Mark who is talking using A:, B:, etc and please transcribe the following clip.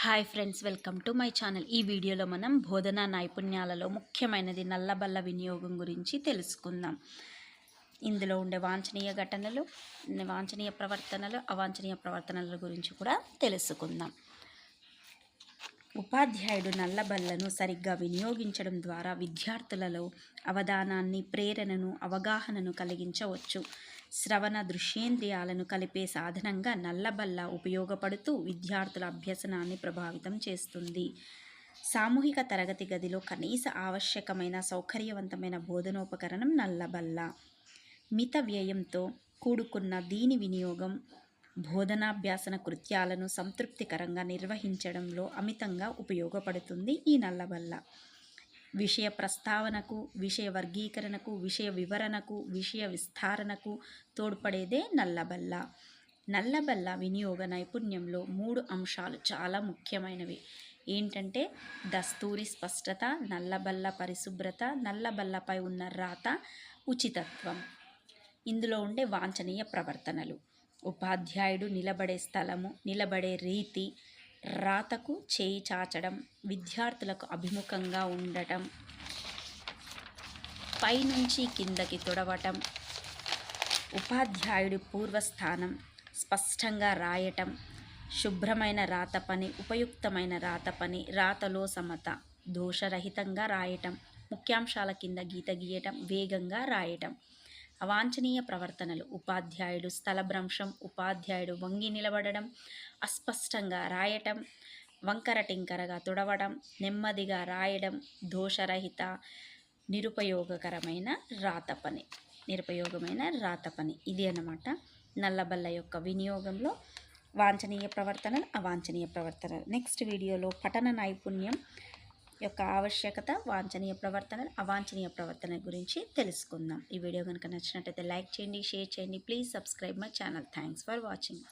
A: Hi friends welcome to my channel. ఈ వీడియోలో మనం బోధనా నైపుణ్యాలలో ముఖ్యమైనది నల్లబల్ల వినియోగం గురించి తెలుసుకుందాం. ఇందులో ఉండే వాంఛనీయ ఘటనలు వాంఛనీయ ప్రవర్తనలు అవాంఛనీయ ప్రవర్తనల గురించి కూడా తెలుసుకుందాం. ఉపాధ్యాయుడు నల్లబల్లను సరిగ్గా వినియోగించడం ద్వారా విద్యార్థులలో అవధానాన్ని ప్రేరణను అవగాహనను కలిగించవచ్చు. శ్రవణ దృశ్యేంద్రియాలను కలిపే సాధనంగా నల్లబల్ల ఉపయోగపడుతూ విద్యార్థుల అభ్యసనాన్ని ప్రభావితం చేస్తుంది. సామూహిక తరగతి గదిలో కనీస ఆవశ్యకమైన సౌకర్యవంతమైన బోధనోపకరణం నల్లబల్ల. మిత వ్యయంతో కూడుకున్న దీని వినియోగం బోధనాభ్యాసన కృత్యాలను సంతృప్తికరంగా నిర్వహించడంలో అమితంగా ఉపయోగపడుతుంది ఈ నల్లబల్ల. విషయ ప్రస్తావనకు విషయ వర్గీకరణకు విషయ వివరణకు విషయ విస్తారణకు తోడ్పడేదే నల్లబల్ల. నల్లబల్ల వినియోగ నైపుణ్యంలో మూడు అంశాలు చాలా ముఖ్యమైనవి. ఏంటంటే దస్తూరి స్పష్టత నల్లబల్ల పరిశుభ్రత నల్లబల్లపై ఉన్న రాత ఉచితత్వం. ఇందులో ఉండే వాంఛనీయ ప్రవర్తనలు. ఉపాధ్యాయుడు నిలబడే స్థలము నిలబడే రీతి రాతకు చేయి చాచడం విద్యార్థులకు అభిముఖంగా ఉండటం పైనుంచి కిందకి తొడవటం ఉపాధ్యాయుడి పూర్వస్థానం స్పష్టంగా రాయటం శుభ్రమైన రాత పని ఉపయుక్తమైన రాత పని రాతలో సమత దోషరహితంగా రాయటం ముఖ్యాంశాల కింద గీత గీయటం వేగంగా రాయటం. అవాంఛనీయ ప్రవర్తనలు. ఉపాధ్యాయుడు స్థలభ్రంశం ఉపాధ్యాయుడు వంగి నిలబడడం అస్పష్టంగా రాయటం వంకర టింకరగా తుడవడం నెమ్మదిగా రాయడం దోషరహిత నిరుపయోగకరమైన రాత పని. నిరుపయోగమైన రాత పని. ఇది అన్నమాట నల్లబల్ల యొక్క వినియోగంలో వాంఛనీయ ప్రవర్తనలు అవాంఛనీయ ప్రవర్తనలు. నెక్స్ట్ వీడియోలో పఠన నైపుణ్యం యొక్క ఆవశ్యకత వాంఛనీయ ప్రవర్తనలు అవాంఛనీయ ప్రవర్తన గురించి తెలుసుకుందాం. ఈ వీడియో కనుక నచ్చినట్టయితే లైక్ చేయండి షేర్ చేయండి. Please subscribe my channel. Thanks for watching.